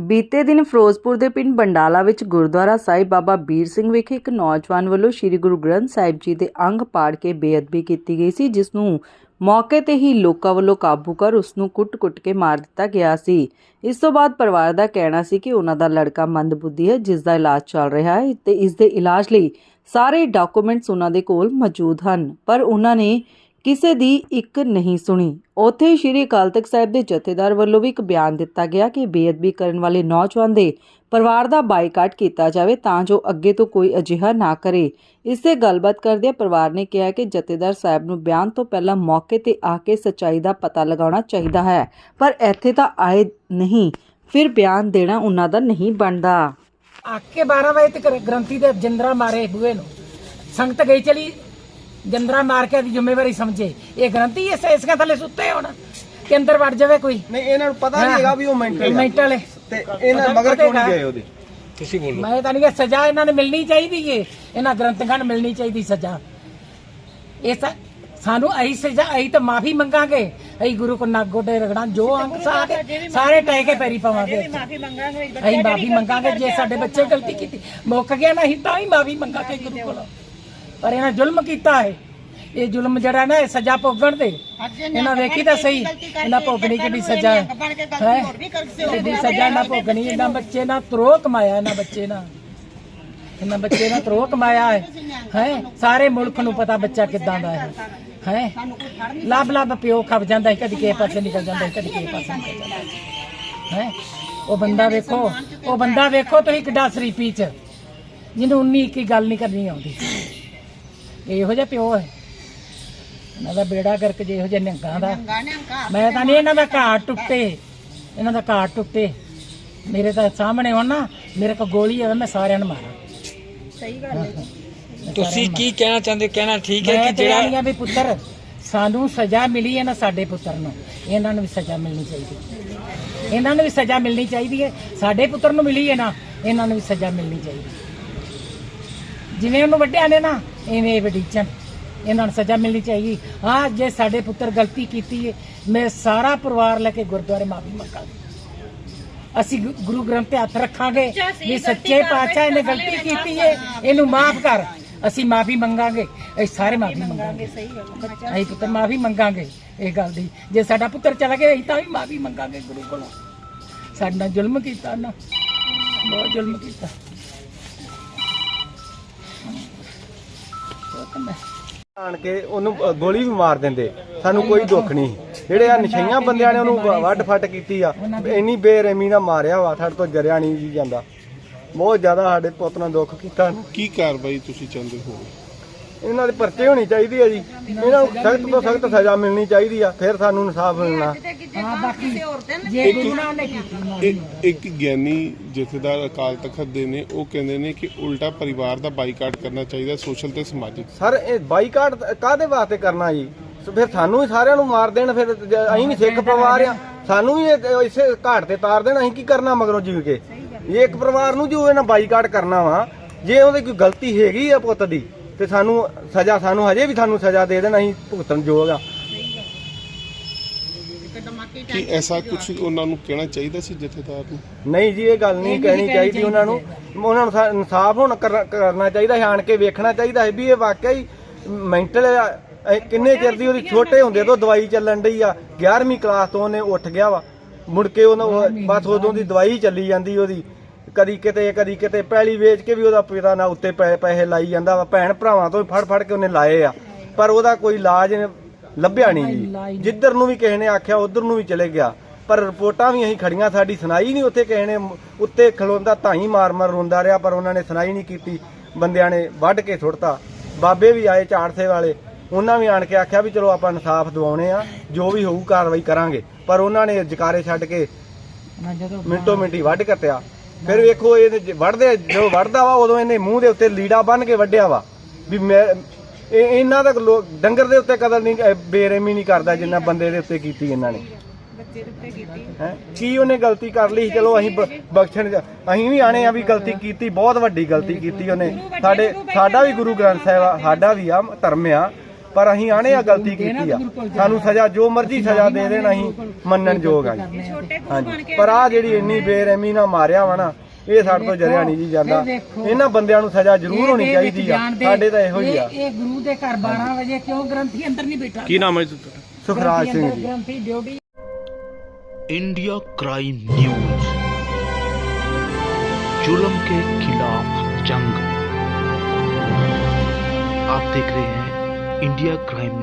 ਬੀਤੇ ਦਿਨ ਫਿਰੋਜ਼ਪੁਰ ਦੇ ਪਿੰਡ ਬੰਡਾਲਾ ਵਿੱਚ ਗੁਰਦੁਆਰਾ ਸਾਹਿਬ ਬਾਬਾ ਬੀਰ ਸਿੰਘ ਵਿਖੇ ਇੱਕ ਨੌਜਵਾਨ ਵੱਲੋਂ ਸ੍ਰੀ ਗੁਰੂ ਗ੍ਰੰਥ ਸਾਹਿਬ ਜੀ ਦੇ ਅੰਗ ਪਾੜ ਕੇ ਬੇਅਦਬੀ ਕੀਤੀ ਗਈ ਸੀ, ਜਿਸ ਨੂੰ ਮੌਕੇ ਤੇ ਹੀ ਲੋਕਾਂ ਵੱਲੋਂ ਕਾਬੂ ਕਰ ਉਸ ਨੂੰ ਕੁੱਟ-ਕੁੱਟ ਕੇ ਮਾਰ ਦਿੱਤਾ ਗਿਆ ਸੀ। ਇਸ ਤੋਂ ਬਾਅਦ ਪਰਿਵਾਰ ਦਾ ਕਹਿਣਾ ਸੀ ਕਿ ਉਹਨਾਂ ਦਾ ਲੜਕਾ ਮੰਦਬੁੱਧੀ ਹੈ, ਜਿਸ ਦਾ ਇਲਾਜ ਚੱਲ ਰਿਹਾ ਹੈ ਤੇ ਇਸ ਦੇ ਇਲਾਜ ਲਈ ਸਾਰੇ ਡਾਕੂਮੈਂਟਸ ਉਹਨਾਂ ਦੇ ਕੋਲ ਮੌਜੂਦ ਹਨ। ਪਰ ਉਹਨਾਂ ਨੇ ਕਿਸੇ ਦੀ ਇੱਕ ਨਹੀਂ ਸੁਣੀ। ਉੱਥੇ ਸ਼੍ਰੀ ਅਕਾਲ ਤਖਤ ਸਾਹਿਬ ਦੇ ਜਥੇਦਾਰ ਵੱਲੋਂ ਵੀ ਇੱਕ ਬਿਆਨ ਦਿੱਤਾ ਗਿਆ ਕਿ ਬੇਅਦਬੀ ਕਰਨ ਵਾਲੇ ਨੌਜਵਾਨ ਦੇ ਪਰਿਵਾਰ ਦਾ ਬਾਈਕਾਟ ਕੀਤਾ ਜਾਵੇ ਤਾਂ ਜੋ ਅੱਗੇ ਤੋਂ ਕੋਈ ਅਜਿਹਾ ਨਾ ਕਰੇ। ਇਸ ਗੱਲਬਾਤ ਕਰਦਿਆਂ ਪਰਿਵਾਰ ਨੇ ਕਿਹਾ ਕਿ ਜਥੇਦਾਰ ਸਾਹਿਬ ਨੂੰ ਬਿਆਨ ਤੋਂ ਪਹਿਲਾਂ ਮੌਕੇ ਤੇ ਆ ਕੇ ਸੱਚਾਈ ਦਾ ਪਤਾ ਲਗਾਉਣਾ ਚਾਹੀਦਾ ਹੈ, ਪਰ ਇੱਥੇ ਤਾਂ ਆਏ ਨਹੀਂ। ਫਿਰ ਬਿਆਨ ਦੇਣਾ ਉਹਨਾਂ ਦਾ ਨਹੀਂ ਬਣਦਾ। ਆਕੇ 12 ਵਜੇ ਤੱਕ ਗ੍ਰੰਥੀ ਦੇ ਜੰਦਰਾ ਮਾਰੇ ਬੂਏ ਨੂੰ। ਸੰਗਤ ਗਈ ਚਲੀ। ਜੰਦਰਾ ਮਾਰ ਕੇ ਦੀ ਜ਼ਿੰਮੇਵਾਰੀ ਸਮਝੇ। ਇਹ ਗ੍ਰੰਥੀ ਇਸ ਇਸਕੇ ਥੱਲੇ ਸੁੱਤੇ ਹੋਣ ਕਿ ਅੰਦਰ ਵੜ ਜਾਵੇ ਕੋਈ। ਨਹੀਂ ਇਹਨਾਂ ਨੂੰ ਪਤਾ ਨਹੀਂ ਹੈਗਾ ਵੀ ਉਹ ਮੈਂਟਲ ਮੈਂਟਲ ਹੈ। ਤੇ ਇਹਨਾਂ ਮਗਰ ਕਿਉਂ ਨਹੀਂ ਗਏ ਉਹਦੇ? ਮੈਂ ਤਾਂ ਨਹੀਂ ਕਿ ਸਜ਼ਾ ਇਹਨਾਂ ਨੂੰ ਮਿਲਣੀ ਚਾਹੀਦੀ ਏ। ਇਹਨਾਂ ਗ੍ਰੰਥੀਆਂ ਨੂੰ ਮਿਲਣੀ ਚਾਹੀਦੀ ਸਜ਼ਾ। ਇਹ ਸਾ- ਸਾਨੂੰ ਅਈ ਸਜ਼ਾ ਅਈ ਤਾਂ ਮਾਫੀ ਮੰਗਾਂਗੇ। ਅਈ ਗੁਰੂ ਕੋ ਨਾ ਗੋਡੇ ਰਗੜਾਂ ਜੋ ਅੰਕ ਸਾਰੇ ਸਾਰੇ ਟਹਿ ਕੇ ਪੈਰੀ ਪਾਵਾਂਗੇ ਮਾਫੀ ਮੰਗਾਂਗੇ। ਅਈ ਮਾਫੀ ਮੰਗਾਂਗੇ ਜੇ ਸਾਡੇ ਬੱਚੇ ਗਲਤੀ ਕੀਤੀ। ਮੁੱਕ ਗਿਆ ਨਾ ਅਸੀਂ ਤਾਂ ਹੀ ਮਾਫੀ ਮੰਗਾਂਗੇ ਗੁਰੂ ਕੋਲੋਂ। ਪਰ ਇਹਨਾਂ ਜ਼ੁਲਮ ਕੀਤਾ ਹੈ। ਇਹ ਜ਼ੁਲਮ ਜਿਹੜਾ ਨਾ ਇਹ ਸਜ਼ਾ ਭੋਗਣ ਦੇ ਇਹਨਾਂ ਵੇਖੀ ਤਾਂ ਸਹੀ। ਇਹਨਾਂ ਭੋਗਣੀ ਕਿਹੜੀ ਸਜ਼ਾ ਹੈ? ਹੈਂ? ਕਿਹੜੀ ਸਜ਼ਾ ਇਹਨਾਂ ਭੋਗਣੀ ਇਹਨਾਂ ਬੱਚੇ ਨਾਲ ਤਰੋ ਕਮਾਇਆ ਇਹਨਾਂ ਬੱਚੇ ਨਾਲ। ਇਹਨਾਂ ਬੱਚੇ ਨਾਲ ਤਰੋ ਕਮਾਇਆ ਹੈ। ਹੈ? ਸਾਰੇ ਮੁਲਕ ਨੂੰ ਪਤਾ ਬੱਚਾ ਕਿੱਦਾਂ ਦਾ ਹੈ। ਹੈ? ਲੱਭ ਲੱਭ ਪਿਓ ਖੱਪ ਜਾਂਦਾ ਹੈ ਕਦੀ ਕਿਸੇ ਪਾਸੇ ਨਿਕਲ ਜਾਂਦਾ ਹੈ ਕਦੀ ਕਿਸੇ ਪਾਸੇ ਨਿਕਲ ਜਾਂਦਾ ਹੈ ਹੈ? ਉਹ ਬੰਦਾ ਵੇਖੋ ਉਹ ਬੰਦਾ ਵੇਖੋ ਤੁਸੀਂ ਕਿੱਡਾ ਸਰੀਪੀ ਚ। ਜਿਹਨੂੰ 19 ਕੀ ਗੱਲ ਨਹੀਂ ਕਰਨੀ ਆਉਂਦੀ। ਇਹੋ ਜਿਹਾ ਪਿਓ ਹੈ। ਇਹਨਾਂ ਦਾ ਬੇੜਾ ਕਰਕੇ ਜੇ ਇਹੋ ਜਿਹੇ ਨਿਹੰਗਾਂ ਦਾ। ਮੈਂ ਤਾਂ ਨਹੀਂ ਇਹਨਾਂ ਦਾ ਘਾਟ ਟੁੱਟੇ। ਇਹਨਾਂ ਦਾ ਘਾਟ ਟੁੱਟੇ। ਮੇਰੇ ਤਾਂ ਸਾਹਮਣੇ ਹੋਣ ਨਾ ਮੇਰੇ ਕੋ ਗੋਲੀ ਆਵੇ ਮੈਂ ਸਾਰਿਆਂ ਨੂੰ ਮਾਰਾਂ। ਤੁਸੀਂ ਕੀ ਕਹਿਣਾ ਚਾਹੁੰਦੇ? ਹੋ? ਕਹਿਣਾ ਠੀਕ ਹੈ ਮੈਂ ਕਿ ਜਿਹੜਾ ਹਾਂ ਵੀ ਪੁੱਤਰ। ਸਾਨੂੰ ਸਜ਼ਾ ਮਿਲੀ ਹੈ ਨਾ ਸਾਡੇ ਪੁੱਤਰ ਨੂੰ। ਇਹਨਾਂ ਨੂੰ ਵੀ ਸਜ਼ਾ ਮਿਲਣੀ ਚਾਹੀਦੀ ਇਹਨਾਂ ਨੂੰ ਵੀ ਸਜ਼ਾ ਮਿਲਣੀ ਚਾਹੀਦੀ ਹੈ। ਸਾਡੇ ਪੁੱਤਰ ਨੂੰ ਮਿਲੀ ਹੈ ਨਾ ਇਹਨਾਂ ਨੂੰ ਵੀ ਸਜ਼ਾ ਮਿਲਣੀ ਚਾਹੀਦੀ ਜਿਵੇਂ ਉਹਨੂੰ ਵੱਡਿਆਂ ਨੇ ਨਾ ਇਹ ਵਡੀਚਨ ਇਹਨਾਂ ਨੂੰ ਸਜ਼ਾ ਮਿਲਣੀ ਚਾਹੀਦੀ। ਹਾਂ ਜੇ ਸਾਡੇ ਪੁੱਤਰ ਗਲਤੀ ਕੀਤੀ ਹੈ ਮੈਂ ਸਾਰਾ ਪਰਿਵਾਰ ਲੈ ਕੇ ਗੁਰਦੁਆਰੇ ਮਾਫੀ ਮੰਗਾਂਗੇ। ਅਸੀਂ ਗੁਰੂ ਗ੍ਰੰਥ ਤੇ ਹੱਥ ਰੱਖਾਂਗੇ ਵੀ ਸੱਚੇ ਪਾਤਸ਼ਾਹ ਇਹਨੇ ਗਲਤੀ ਕੀਤੀ ਹੈ ਇਹਨੂੰ ਮਾਫ ਕਰ। ਅਸੀਂ ਮਾਫੀ ਮੰਗਾਂਗੇ ਅਸੀਂ ਸਾਰੇ ਮਾਫੀ ਮੰਗਾਂਗੇ ਸਹੀ ਗੱਲ ਅਸੀਂ ਪੁੱਤਰ ਮਾਫੀ ਮੰਗਾਂਗੇ ਇਹ ਗੱਲ ਦੀ। ਜੇ ਸਾਡਾ ਪੁੱਤਰ ਚਲਾ ਗਿਆ ਅਸੀਂ ਤਾਂ ਵੀ ਮਾਫੀ ਮੰਗਾਂਗੇ ਗੁਰੂ ਕੋਲੋਂ। ਸਾਡੇ ਨਾਲ ਜ਼ੁਲਮ ਕੀਤਾ ਨਾ। ਬਹੁਤ ਜ਼ੁਲਮ ਕੀਤਾ। ਆਣ ਕੇ ਉਹਨੂੰ ਅ, ਗੋਲੀ ਵੀ ਮਾਰ ਦਿੰਦੇ। ਸਾਨੂੰ ਕੋਈ ਦੁੱਖ ਨਹੀਂ। ਜਿਹੜੇ ਆ ਨਸ਼ਈਆਂ ਬੰਦਿਆਂ ਨੇ ਉਹਨੂੰ ਵ- ਵੱਢ ਫੱਟ ਕੀਤੀ ਆ ਇੰਨੀ ਬੇਰਹਿਮੀ ਨਾਲ ਮਾਰਿਆ ਵਾ ਸਾਡੇ ਤੋਂ ਜਰਿਆ ਨਹੀਂ ਜੀ ਜਾਂਦਾ। ਬਹੁਤ ਜ਼ਿਆਦਾ ਸਾਡੇ ਪੁੱਤ ਨਾਲ ਦੁੱਖ ਕੀਤਾ। ਕੀ ਕਾਰਵਾਈ ਤੁਸੀਂ ਚਾਹੁੰਦੇ ਹੋ? ਇਹਨਾਂ ਦੇ ਪਰਚੇ ਹੋਣੀ ਚਾਹੀਦੀ ਹੈ ਜੀ। ਇਹਨਾਂ ਨੂੰ ਸਖਤ ਤੋਂ ਸਖਤ ਸਜ਼ਾ ਮਿਲਣੀ ਚਾਹੀਦੀ ਆ ਫਿਰ ਸਾਨੂੰ ਇਨਸਾਫ ਮਿਲਣਾ। ਹਾਂ ਬਾਕੀ ਜੇ ਗੁਰੂ ਨਾਨਕ ਨੇ ਕੀਤੀ ਨਾ ਇੱਕ ਇੱਕ ਗਿਆਨੀ ਜਥੇਦਾਰ ਅਕਾਲ ਤਖਤ ਦੇ ਨੇ ਉਹ ਕਹਿੰਦੇ ਨੇ ਕਿ ਉਲਟਾ ਪਰਿਵਾਰ ਦਾ ਬਾਈਕਾਟ ਕਰਨਾ ਚਾਹੀਦਾ ਸੋਸ਼ਲ ਤੇ ਸਮਾਜਿਕ। ਸਰ ਇਹ ਬਾਈਕਾਟ ਕਾਦੇ ਵਾਸਤੇ ਕਰਨਾ ਜੀ? ਸੋ ਫਿਰ ਸਾਨੂੰ ਵੀ ਸਾਰਿਆਂ ਨੂੰ ਮਾਰ ਦੇਣ ਫਿਰ ਜ- ਅਸੀਂ ਵੀ ਸਿੱਖ ਪਰਿਵਾਰ ਆ। ਸਾਨੂੰ ਵੀ ਇਹ- ਇਸੇ ਘਾਟ ਤੇ ਤਾਰ ਦੇਣ ਅਸੀਂ ਕੀ ਕਰਨਾ ਮਗਰੋਂ ਜੀਵ ਕੇ ਇਹ ਇੱਕ ਪਰਿਵਾਰ ਨੂੰ ਜੋ ਇਹਨਾਂ ਬਾਈਕਾਟ ਕਰਨਾ ਵਾ ਜੇ ਉਹਦੀ ਕੋਈ ਗਲਤੀ ਹੈਗੀ ਆ ਪੁੱਤ ਦੀ ਤੇ ਸਾਨੂੰ ਸਜ਼ਾ ਸਾਨੂੰ ਹਜੇ ਵੀ ਸਾਨੂੰ ਸਜ਼ਾ ਦੇ ਦੇਣ ਅਸੀਂ ਭੁਗਤਣ ਯੋਗ ਆ। ਕਿ ਐਸਾ ਕੁਝ ਉਹਨਾਂ ਨੂੰ ਕਹਿਣਾ ਚਾਹੀਦਾ ਸੀ ਜਥੇਦਾਰ ਨੂੰ? ਨਹੀਂ ਜੀ ਇਹ ਗੱਲ ਨਹੀਂ ਕਹਿਣੀ ਚਾਹੀਦੀ ਉਹਨਾਂ ਨੂੰ। ਉਹਨਾਂ ਨੂੰ ਇਨਸਾਫ ਹੁਣ ਕਰ- ਕਰਨਾ ਚਾਹੀਦਾ ਹੈ ਆਣ ਕੇ ਵੇਖਣਾ ਚਾਹੀਦਾ ਹੈ ਵੀ ਇਹ ਵਾਕਿਆ ਹੀ ਮੈਂਟਲ ਕਿੰਨੇ ਚਿਰ ਦੀ ਉਹਦੀ ਛੋਟੇ ਹੁੰਦੇ ਤੋਂ ਦਵਾਈ ਚੱਲਣ ਡਈ ਆ। 11ਵੀਂ ਕਲਾਸ ਤੋਂ ਉਹਨੇ ਉੱਠ ਗਿਆ ਵਾ। ਮੁੜ ਕੇ ਉਹਨਾਂ ਉਹ- ਬਸ ਉਦੋਂ ਦੀ ਦਵਾਈ ਚੱਲੀ ਜਾਂਦੀ ਉਹਦੀ। ਕਦੀ ਕਿਤੇ ਕਦੀ ਕਿਤੇ ਪੈਲੀ ਵੇਚ ਕੇ ਵੀ ਉਹਦਾ ਪਿਤਾ ਨਾਲ ਉੱਤੇ ਪੈ- ਪੈਸੇ ਲਾਈ ਜਾਂਦਾ ਵਾ ਭੈਣ ਭਰਾਵਾਂ ਤੋਂ ਵੀ ਫੜ ਫੜ ਕੇ ਉਹਨੇ ਲਾਏ ਆ। ਪਰ ਉਹਦਾ ਕੋਈ ਇਲਾਜ ਲੱਭਿਆ ਨਹੀਂ ਜੀ। ਜਿੱਧਰ ਨੂੰ ਵੀ ਕਿਸੇ ਨੇ ਆਖਿਆ ਉਧਰ ਨੂੰ ਵੀ ਚਲੇ ਗਿਆ। ਪਰ ਰਿਪੋਰਟਾਂ ਵੀ ਅਸੀਂ ਖੜੀਆਂ ਸਾਡੀ ਸੁਣਾਈ ਨਹੀਂ ਉੱਥੇ ਕਿਸੇ ਨੇ। ਮ- ਉੱਤੇ ਖਲੋਂਦਾ ਧਾਈ ਮਾਰ ਮਾਰ ਰੋਂਦਾ ਰਿਹਾ ਪਰ ਉਹਨਾਂ ਨੇ ਸੁਣਾਈ ਨਹੀਂ ਕੀਤੀ। ਬੰਦਿਆਂ ਨੇ ਵੱਢ ਕੇ ਸੁੱਟਤਾ। ਬਾਬੇ ਵੀ ਆਏ ਚਾੜਸੇ ਵਾਲੇ। ਉਹਨਾਂ ਵੀ ਆਣ ਕੇ ਆਖਿਆ ਵੀ ਚਲੋ ਆਪਾਂ ਇਨਸਾਫ ਦਿਵਾਉਣੇ ਆ ਜੋ ਵੀ ਹੋਊ ਕਾਰਵਾਈ ਕਰਾਂਗੇ। ਪਰ ਉਹਨਾਂ ਨੇ ਜਕਾਰੇ ਛੱਡ ਕੇ ਮੈਂ ਜਦੋਂ ਮਿੰਟੋ ਮਿੰਟੀ ਵੱਢ ਕੱਟਿਆ ਫਿਰ ਵੇਖੋ ਇਹ ਜੇ ਵੱਢਦੇ ਜੋ ਵੱਢਦਾ ਵਾ ਉਦੋਂ ਇਹਨੇ ਮੂੰਹ ਦੇ ਉੱਤੇ ਲੀੜਾ ਬੰਨ ਕੇ ਵੱਢਿਆ ਵਾ। ਵੀ ਮੈਂ ਇਹ ਇਹਨਾਂ ਦਾ ਡੰਗਰ ਦੇ ਉੱਤੇ ਕਦਰ ਨਹੀਂ ਬੇਰਹਿਮੀ ਨਹੀਂ ਕਰਦਾ ਜਿੰਨਾ ਬੰਦੇ ਦੇ ਉੱਤੇ ਕੀਤੀ ਇਹਨਾਂ ਨੇ। ਹੈ? ਕੀ ਉਹਨੇ ਗਲਤੀ ਕਰ ਲਈ? ਚਲੋ ਅਸੀਂ ਬਖਸ਼ਣ ਅਸੀਂ ਵੀ ਆਣੇ ਆ ਵੀ ਗਲਤੀ ਕੀਤੀ ਬਹੁਤ ਵੱਡੀ ਗਲਤੀ ਕੀਤੀ ਉਹਨੇ। ਸਾਡੇ ਸਾਡਾ ਵੀ ਗੁਰੂ ਗ੍ਰੰਥ ਸਾਹਿਬ ਆ ਸਾਡਾ ਵੀ ਆ ਧਰਮ ਆ। ਪਰ ਅਸੀਂ ਆਣੇ ਆ ਗਲਤੀ ਕੀਤੀ ਆ ਸਾਨੂੰ ਸਜ਼ਾ ਜੋ ਮਰਜ਼ੀ ਸਜ਼ਾ ਦੇ ਦੇਣ ਅਸੀਂ ਮੰਨਣ ਯੋਗ ਆ ਜੀ ਹਾਂਜੀ ਪਰ ਆ ਜਿਹੜੀ ਇੰਨੀ ਬੇਰਹਿਮੀ ਨਾਲ ਮਾਰਿਆ ਵਾ ਨਾ ਇਹ ਸਾਡੇ ਤੋਂ ਜਰਿਆ ਨਹੀਂ ਜੀ ਜਾਂਦਾ ਇਹਨਾਂ ਬੰਦਿਆਂ ਨੂੰ ਸਜ਼ਾ ਜ਼ਰੂਰ ਹੋਣੀ ਇਹਦੇ ਵਿੱਚ ਚਾਹੀਦੀ ਆ ਜਾਣ ਦੇ- ਸਾਡੇ ਤਾਂ ਇਹੋ ਹੀ ਆ ਇਹ ਇਹ ਗੁਰੂ ਦੇ ਘਰ 12 ਵਜੇ ਕਿਉਂ ਗ੍ਰੰਥੀ ਅੰਦਰ ਨਹੀਂ ਬੈਠਾ ਕੀ ਨਾਮ ਹੈ ਜੀ ਤੁਹਾਡਾ ਸੁਖਰਾਜ ਸਿੰਘ ਅੰਦਰ ਜੀ ਗ੍ਰੰਥੀ ਡਿਊਟੀ इंडिया क्राइम न्यूज जुल्म के खिलाफ जंग आप देख रहे हैं India Crime News.